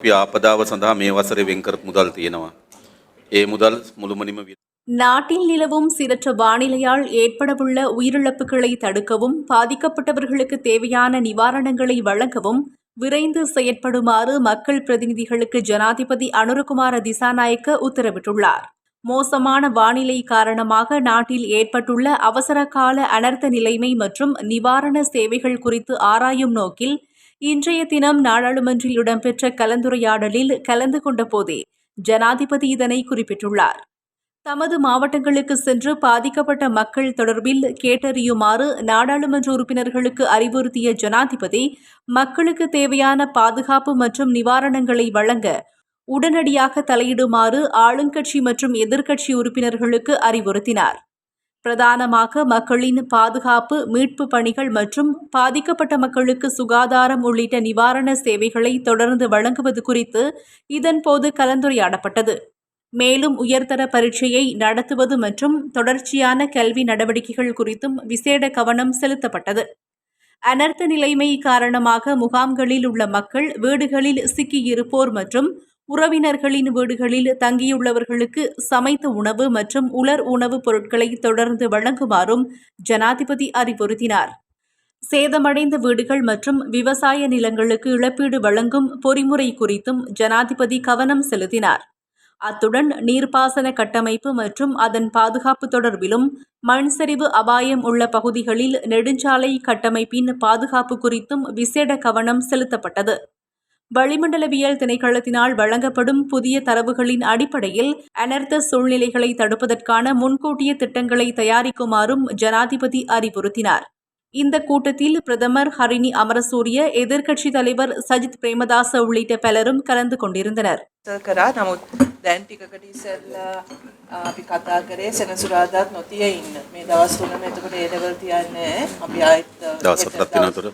අපි ආපදාව සඳහා මේ වසරේ වෙන් කරපු මුදල් තියෙනවා. ඒ මුදල් මුළුමනින්ම වි- நாட்டில் நிலவும் சீரற்ற வானிலையால் ஏற்படவுள்ள உயிரிழப்புகளை தடுக்கவும் பாதிக்கப்பட்டவர்களுக்கு தேவையான நிவாரணங்களை வழங்கவும் விரைந்து செயற்படுமாறு மக்கள் பிரதிநிதிகளுக்கு ஜனாதிபதி அனுரகுமார திசாநாயக்க உத்தரவிட்டுள்ளார் மோசமான வானிலை காரணமாக நாட்டில் ஏற்பட்டுள்ள அவசர கால அனர்த்த நிலைமை மற்றும் நிவாரண சேவைகள் குறித்து ஆராயும் நோக்கில் இன்றைய தினம் நாடாளுமன்றில் இடம்பெற்ற கலந்துரையாடலில் கலந்து கொண்ட போதே ஜனாதிபதி இதனை குறிப்பிட்டுள்ளார். தமது மாவட்டங்களுக்கு சென்று பாதிக்கப்பட்ட மக்கள் தொடர்பில் கேட்டறியுமாறு நாடாளுமன்ற உறுப்பினர்களுக்கு அறிவுறுத்திய ஜனாதிபதி மக்களுக்கு தேவையான பாதுகாப்பு மற்றும் நிவாரணங்களை வழங்க உடனடியாக தலையிடுமாறு ஆளுங்கட்சி மற்றும் எதிர்க்கட்சி உறுப்பினர்களுக்கு அறிவுறுத்தினார். பிரதானமாக மக்களின் பாதுகாப்பு மீட்பு பணிகள் மற்றும் பாதிக்கப்பட்ட மக்களுக்கு சுகாதாரம் உள்ளிட்ட நிவாரண சேவைகளை தொடர்ந்து வழங்குவது குறித்து இதன்போது கலந்துரையாடப்பட்டது. மேலும் உயர்தர பரீட்சையை நடத்துவது மற்றும் தொடர்ச்சியான கல்வி நடவடிக்கைகள் குறித்தும் விசேட கவனம் செலுத்தப்பட்டது. அனர்த்த நிலைமை காரணமாக முகாம்களில் உள்ள மக்கள் வீடுகளில் சிக்கியிருப்போர் மற்றும் உறவினர்களின் வீடுகளில் தங்கியுள்ளவர்களுக்கு சமைத்த உணவு மற்றும் உலர் உணவுப் பொருட்களை தொடர்ந்து வழங்குமாறும் ஜனாதிபதி அறிவுறுத்தினார். சேதமடைந்த வீடுகள் மற்றும் விவசாய நிலங்களுக்கு இழப்பீடு வழங்கும் பொறிமுறை குறித்தும் ஜனாதிபதி கவனம் செலுத்தினார். அத்துடன் நீர்ப்பாசன கட்டமைப்பு மற்றும் அதன் பாதுகாப்பு தொடர்பிலும் மண்சரிவு அபாயம் உள்ள பகுதிகளில் நெடுஞ்சாலை கட்டமைப்பின் பாதுகாப்பு குறித்தும் விசேட கவனம் செலுத்தப்பட்டது. வளிமண்டலவியல் திணைக்களத்தினால் வழங்கப்படும் புதிய தரவுகளின் அடிப்படையில் அனர்த்த சூழ்நிலைகளை தடுப்பதற்கான முன்கூட்டிய திட்டங்களை தயாரிக்குமாறும் ஜனாதிபதி அறிவுறுத்தினார் இந்த கூட்டத்தில் பிரதமர் ஹரிணி அமரசூரிய எதிர்க்கட்சித் தலைவர் சஜித் பிரேமதாச உள்ளிட்ட பலரும் கலந்து கொண்டிருந்தனர் ඉස්සර කරා නමුත් දැන් ටිකකට ඉස්සෙල්ලා ආ, අපි කතා කරේ සෙනසුරාදාත් නොතිය ඉන්න මේ දවස් තුනම එතකොට ඒ ලෙවල් තියන්නේ නැහැ. අපි ආයෙත් දවස් හතරක් වෙනතුර